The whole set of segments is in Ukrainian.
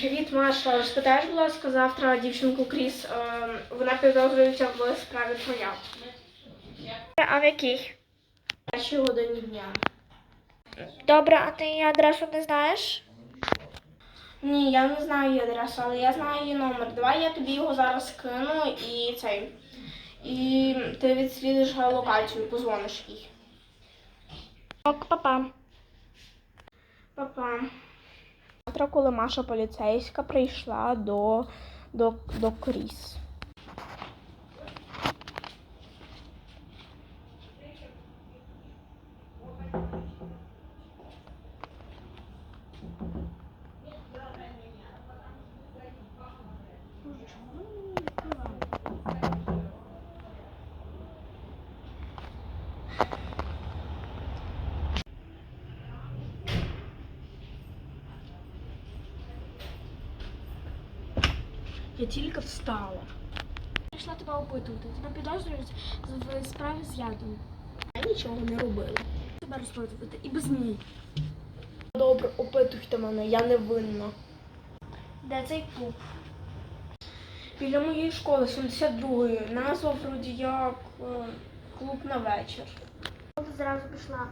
Привіт, Маша. Розпитаєш, будь ласка, завтра дівчинку Кріс. Е, вона підозрюється в справі твоя. А в якій? Першій годині дня. Добре, а ти її адресу не знаєш? Ні, я не знаю її адресу, але я знаю її номер. Давай я тобі його зараз скину і цей. І ти відслідиш локацію, позвониш їй. Ок, папа. Папа. Завтра, коли Маша поліцейська прийшла до, до, до Кріс. Я тільки встала. Прийшла тебе опитувати. Тебе підозрюють в справі з ядом. Я нічого не робила. Тебе розпитувати і без неї. Добре, опитуйте мене, я не винна. Де цей клуб? Біля моєї школи 72-ї. Назва вроді як е, клуб на вечір. Ти зразу пішла.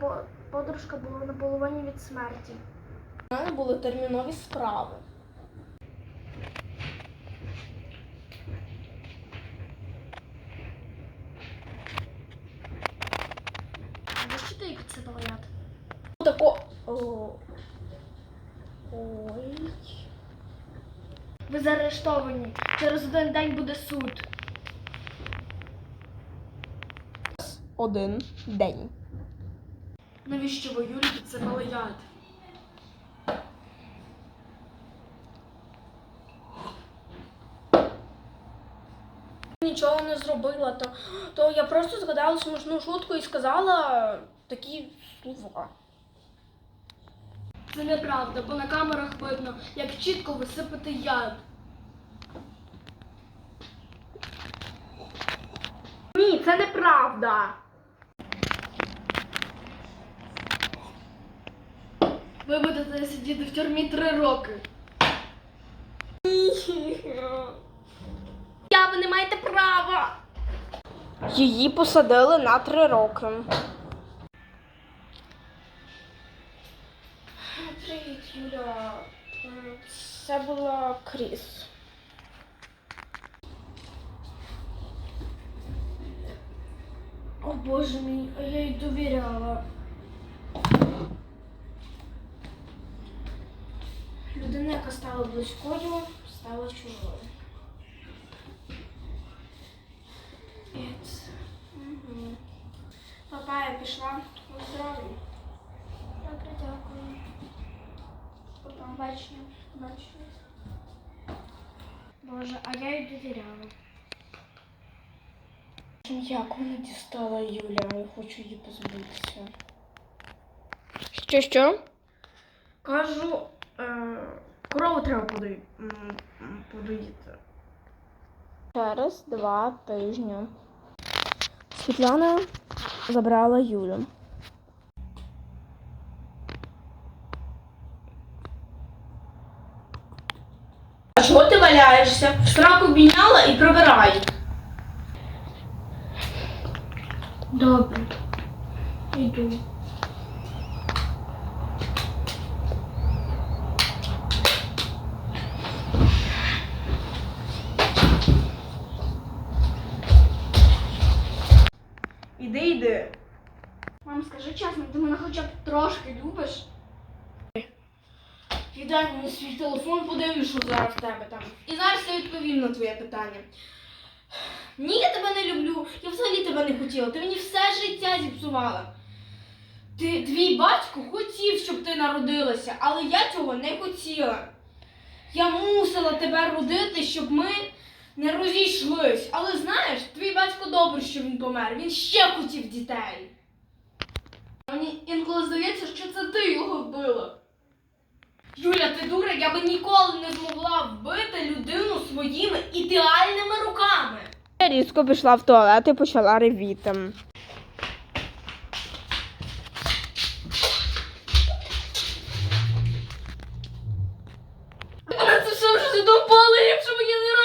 По- подружка була на половині від смерті. У мене були термінові справи. А підсипала яд? Тако. Ой. Ви заарештовані. Через один день буде суд. Один день. Навіщо ви Юлі підсипали яд? Нічого не зробила, то, то я просто згадала смішну шутку і сказала такі слова. Це неправда, бо на камерах видно, як чітко ви сипете яд. Ні, це неправда. Ви будете сидіти в тюрмі три роки. Я ви не маєте права. Її посадили на три роки. М, Це була Кріс. О боже мій, а я їй довіряла. Людина, яка стала близькою, стала чужою. Папа, я пішла. На здоров'я. Добре, дякую. Папа. Бачення. Бачення. Боже, а я їй довіряла. Як вона дістала Юля? Я хочу її позбутися. Що що? Кажу, е, корову треба подоїти. подоїти. Через два тижні. Світлана забрала Юлю. А чого ти валяєшся? Сраку бійняла і прибирай. Добре. Йду. Іди, йди. Мам, скажи чесно, ти мене хоча б трошки любиш? Віддай мені свій телефон, подивлюсь, що зараз в тебе там. І зараз я відповім на твоє питання. Ні, я тебе не люблю. Я взагалі тебе не хотіла. Ти мені все життя зіпсувала. Ти, твій батько хотів, щоб ти народилася, але я цього не хотіла. Я мусила тебе родити, щоб ми не розійшлись. Але знаєш, твій батько добре, що він помер. Він ще хотів дітей. Мені інколи здається, що це ти його вбила. Юля, ти дура, я би ніколи не змогла вбити людину своїми ідеальними руками. Я різко пішла в туалет і почала ревіти. Це все вже до полегшого я не